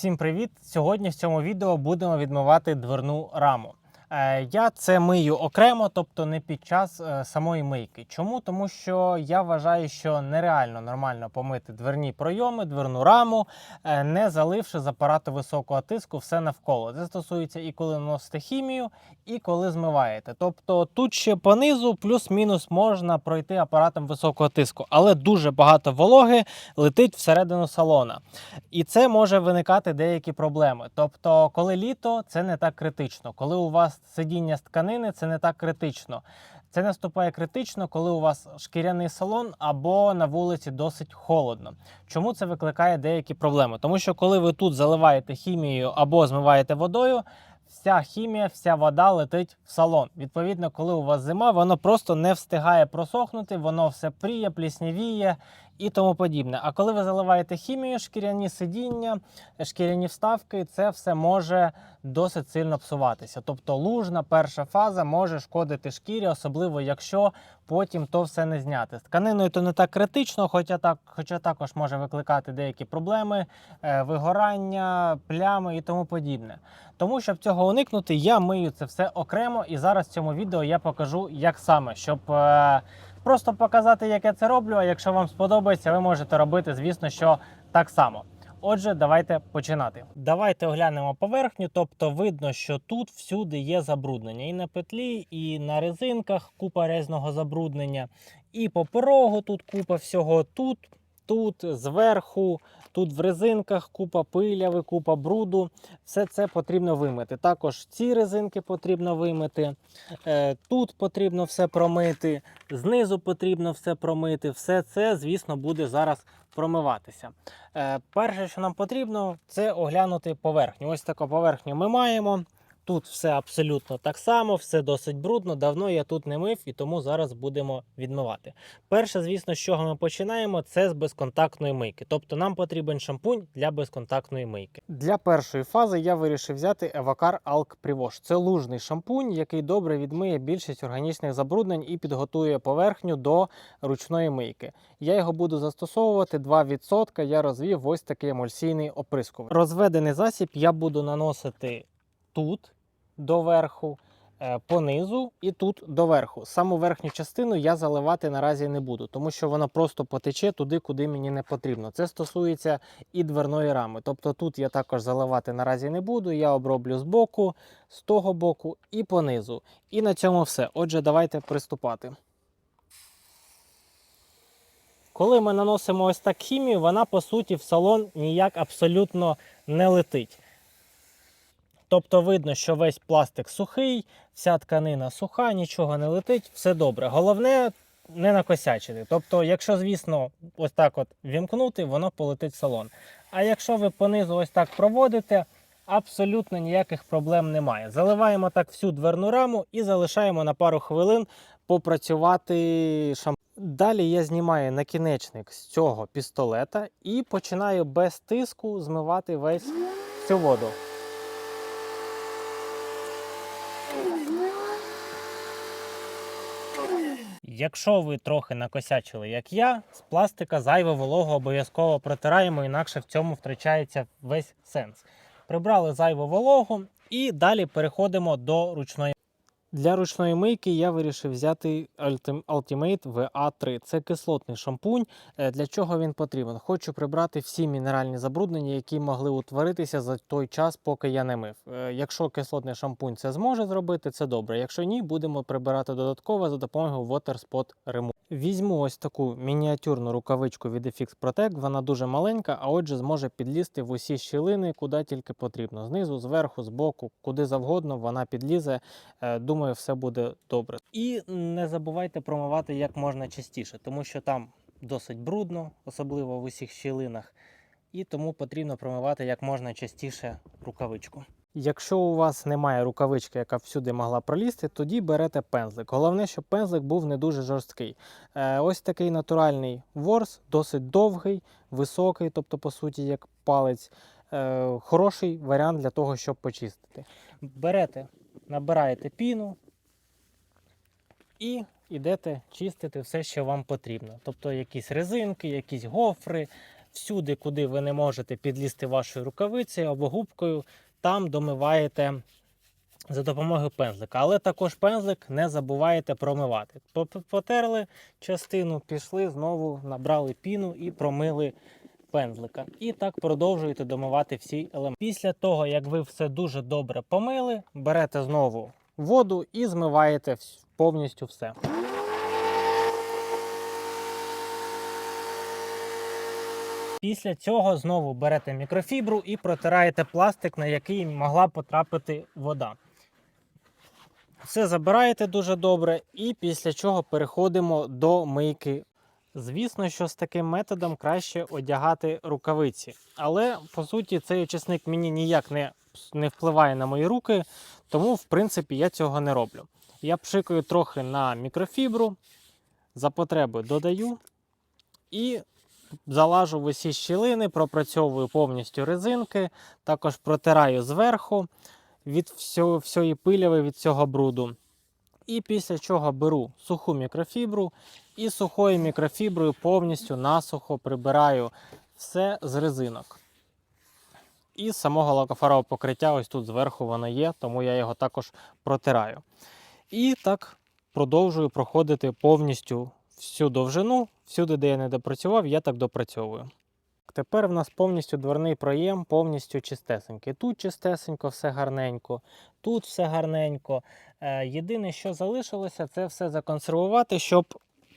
Всім привіт! Сьогодні в цьому відео будемо відмивати дверну раму. Е, Я це мию окремо, тобто не під час е, самої мийки. Чому? Тому що я вважаю, що нереально нормально помити дверні пройоми, дверну раму, е, не заливши з апарату високого тиску все навколо. Це стосується і коли наносите хімію, і коли змиваєте. Тобто тут ще понизу плюс-мінус можна пройти апаратом високого тиску, але дуже багато вологи летить всередину салона. І це може виникати деякі проблеми. Тобто, коли літо, це не так критично. Коли у вас сидіння з тканини, це не так критично. Це наступає критично, коли у вас шкіряний салон або на вулиці досить холодно. Чому це викликає деякі проблеми? Тому що коли ви тут заливаєте хімією або змиваєте водою, вся хімія, вся вода летить в салон. Відповідно, коли у вас зима, воно просто не встигає просохнути, воно все пріє, пліснявіє і тому подібне. А коли ви заливаєте хімію, шкіряні сидіння, шкіряні вставки, це все може досить сильно псуватися. Тобто лужна перша фаза може шкодити шкірі, особливо якщо потім то все не зняти. З тканиною то не так критично, хоча так, хоча також може викликати деякі проблеми, е, вигорання, плями і тому подібне. Тому, щоб цього уникнути, я мию це все окремо, і зараз в цьому відео я покажу, як саме, щоб е, просто показати, як я це роблю. А якщо вам сподобається, ви можете робити, звісно, що так само. Отже, давайте починати. Давайте оглянемо поверхню. Тобто видно, що тут всюди є забруднення. І на петлі, і на резинках купа різного забруднення, і по порогу тут купа всього. Тут, тут, зверху, тут в резинках купа пиляви, купа бруду. Все це потрібно вимити. Також ці резинки потрібно вимити. Е, Тут потрібно все промити, знизу потрібно все промити. Все це, звісно, буде зараз промиватися. Е, Перше, що нам потрібно, це оглянути поверхню. Ось таку поверхню ми маємо. Тут все абсолютно так само, все досить брудно. Давно я тут не мив і тому зараз будемо відмивати. Перше, звісно, з чого ми починаємо, це з безконтактної мийки. Тобто нам потрібен шампунь для безконтактної мийки. Для першої фази я вирішив взяти Евакар Alk Privosh. Це лужний шампунь, який добре відмиє більшість органічних забруднень і підготує поверхню до ручної мийки. Я його буду застосовувати 2%. Я розвів ось такий емульсійний оприскувач. Розведений засіб я буду наносити тут доверху, е, понизу і тут доверху. Саму верхню частину я заливати наразі не буду, тому що вона просто потече туди, куди мені не потрібно. Це стосується і дверної рами. Тобто тут я також заливати наразі не буду. Я оброблю з боку, з того боку і понизу. І на цьому все. Отже, давайте приступати. Коли ми наносимо ось так хімію, вона по суті в салон ніяк абсолютно не летить. Тобто видно, що весь пластик сухий, вся тканина суха, нічого не летить, все добре. Головне не накосячити. Тобто, якщо, звісно, ось так от вімкнути, воно полетить в салон. А якщо ви понизу ось так проводите, абсолютно ніяких проблем немає. Заливаємо так всю дверну раму і залишаємо на пару хвилин попрацювати шампунем. Далі я знімаю накінечник з цього пістолета і починаю без тиску змивати весь всю воду. Якщо ви трохи накосячили, як я, з пластика зайве вологу обов'язково протираємо, інакше в цьому втрачається весь сенс. Прибрали зайву вологу і далі переходимо до ручної. Для ручної мийки я вирішив взяти Ultim- Ultimate VA3. Це кислотний шампунь. Е, Для чого він потрібен? Хочу прибрати всі мінеральні забруднення, які могли утворитися за той час, поки я не мив. Е, Якщо кислотний шампунь це зможе зробити, це добре. Якщо ні, будемо прибирати додатково за допомогою Water Spot. Візьму ось таку мініатюрну рукавичку від FX Protect. Вона дуже маленька, а отже, зможе підлізти в усі щілини, куди тільки потрібно. Знизу, зверху, збоку, куди завгодно, вона підлізе. Е, Думаю, все буде добре. І не забувайте промивати як можна частіше, тому що там досить брудно, особливо в усіх щілинах. І тому потрібно промивати як можна частіше рукавичку. Якщо у вас немає рукавички, яка всюди могла пролізти, тоді берете пензлик. Головне, щоб пензлик був не дуже жорсткий. Е, ось такий натуральний ворс, досить довгий, високий, тобто, по суті, як палець. Е, хороший варіант для того, щоб почистити. Берете, набираєте піну і йдете чистити все, що вам потрібно. Тобто якісь резинки, якісь гофри, всюди, куди ви не можете підлізти вашою рукавицею або губкою, там домиваєте за допомогою пензлика. Але також пензлик не забуваєте промивати. Потерли частину, пішли, знову набрали піну і промили пензлика. І так продовжуєте домивати всі елементи. Після того, як ви все дуже добре помили, берете знову воду і змиваєте повністю все. Після цього знову берете мікрофібру і протираєте пластик, на який могла потрапити вода. Все забираєте дуже добре, і після чого переходимо до мийки. Звісно, що з таким методом краще одягати рукавиці. Але по суті цей очисник мені ніяк не, не впливає на мої руки, тому в принципі я цього не роблю. Я пшикаю трохи на мікрофібру, за потреби додаю і залажу в усі щілини, пропрацьовую повністю резинки, також протираю зверху від всього, всієї пиляви, від цього бруду. І після чого беру суху мікрофібру і сухою мікрофіброю повністю насухо прибираю все з резинок. І з самого лакофарового покриття, ось тут зверху воно є, тому я його також протираю. І так продовжую проходити повністю всю довжину, всюди, де я не допрацював, я так допрацьовую. Тепер в нас повністю дверний проєм, повністю чистесенький. Тут чистесенько, все гарненько, тут все гарненько. Е, єдине, що залишилося, це все законсервувати, щоб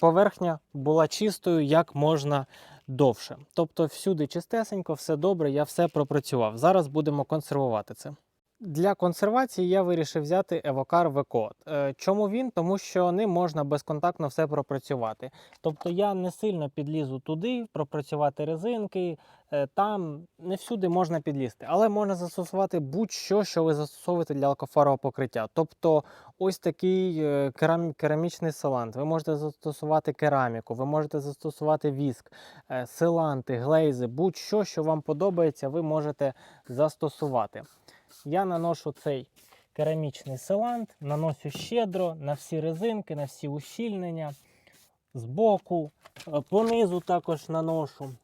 поверхня була чистою як можна довше. Тобто всюди чистесенько, все добре, я все пропрацював. Зараз будемо консервувати це. Для консервації я вирішив взяти Evocar V-Code. Е, Чому він? Тому що ним можна безконтактно все пропрацювати. Тобто я не сильно підлізу туди, пропрацювати резинки, е, там не всюди можна підлізти, але можна застосувати будь-що, що ви застосовуєте для алкофарового покриття. Тобто ось такий е, керам- керамічний селант. Ви можете застосувати кераміку, ви можете застосувати віск, силанти, глейзи, будь-що, що вам подобається, ви можете застосувати. Я наношу цей керамічний селант, наношу щедро на всі резинки, на всі ущільнення, збоку, е, понизу також наношу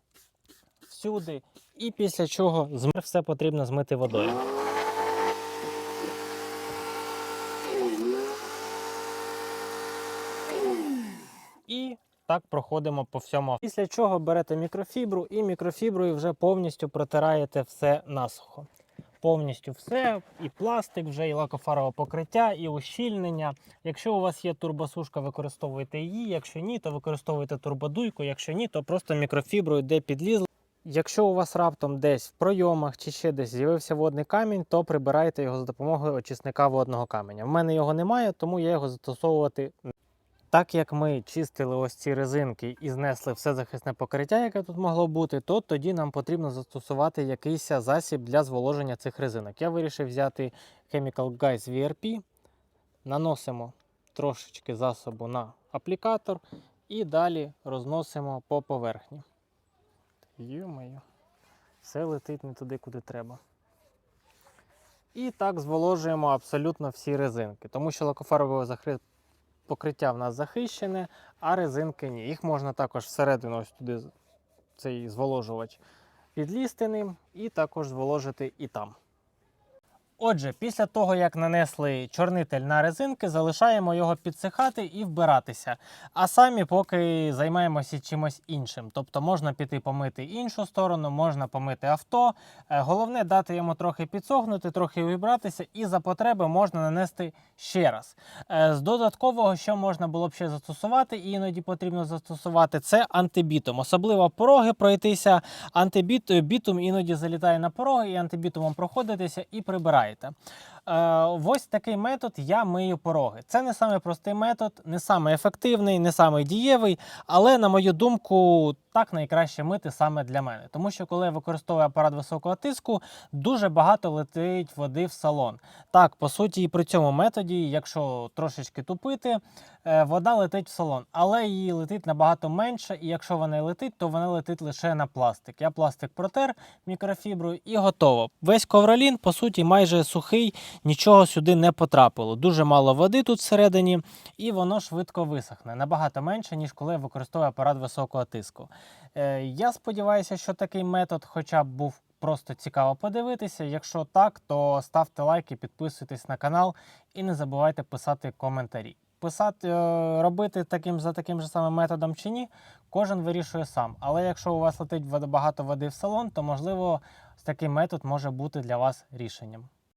всюди. І після чого все потрібно змити водою. І так проходимо по всьому. Після чого берете мікрофібру і мікрофіброю вже повністю протираєте все насухо. Повністю все, і пластик, вже і лакофарове покриття, і ущільнення. Якщо у вас є турбосушка, використовуйте її. Якщо ні, то використовуйте турбодуйку. Якщо ні, то просто мікрофіброю, де підлізли. Якщо у вас раптом десь в пройомах чи ще десь з'явився водний камінь, то прибирайте його за допомогою очисника водного каменя. В мене його немає, тому я його застосовувати не так як ми чистили ось ці резинки і знесли все захисне покриття, яке тут могло бути, то тоді нам потрібно застосувати якийсь засіб для зволоження цих резинок. Я вирішив взяти Chemical Guys VRP, наносимо трошечки засобу на аплікатор і далі розносимо по поверхні. Йо-моє, все летить не туди, куди треба. І так зволожуємо абсолютно всі резинки, тому що лакофарове захри- покриття в нас захищене, а резинки ні. Їх можна також всередину ось туди цей зволожувач підлізти ним і також зволожити і там. Отже, після того, як нанесли чорнитель на резинки, залишаємо його підсихати і вбиратися. А самі поки займаємося чимось іншим. Тобто можна піти помити іншу сторону, можна помити авто. Е, Головне дати йому трохи підсохнути, трохи вибратися, і за потреби можна нанести ще раз. Е, З додаткового, що можна було б ще застосувати, і іноді потрібно застосувати, це антибітум. Особливо пороги пройтися. Антибітум іноді залітає на пороги, і антибітумом проходитися і прибираєте. Е, ось такий метод я мию пороги. Це не самий простий метод, не самий ефективний, не самий дієвий, але, на мою думку, так найкраще мити саме для мене. Тому що коли я використовую апарат високого тиску, дуже багато летить води в салон. Так, по суті, і при цьому методі, якщо трошечки тупити, е, вода летить в салон, але її летить набагато менше, і якщо вона летить, то вона летить лише на пластик. Я пластик протер мікрофіброю і готово. Весь ковролін, по суті, майже сухий нічого сюди не потрапило. Дуже мало води тут всередині, і воно швидко висохне. Набагато менше, ніж коли я використовую апарат високого тиску. Е, Я сподіваюся, що такий метод хоча б був просто цікаво подивитися. Якщо так, то ставте лайки, підписуйтесь на канал і не забувайте писати коментарі. Писати, е, робити таким за таким же самим методом чи ні, кожен вирішує сам. Але якщо у вас летить багато води в салон, то можливо такий метод може бути для вас рішенням.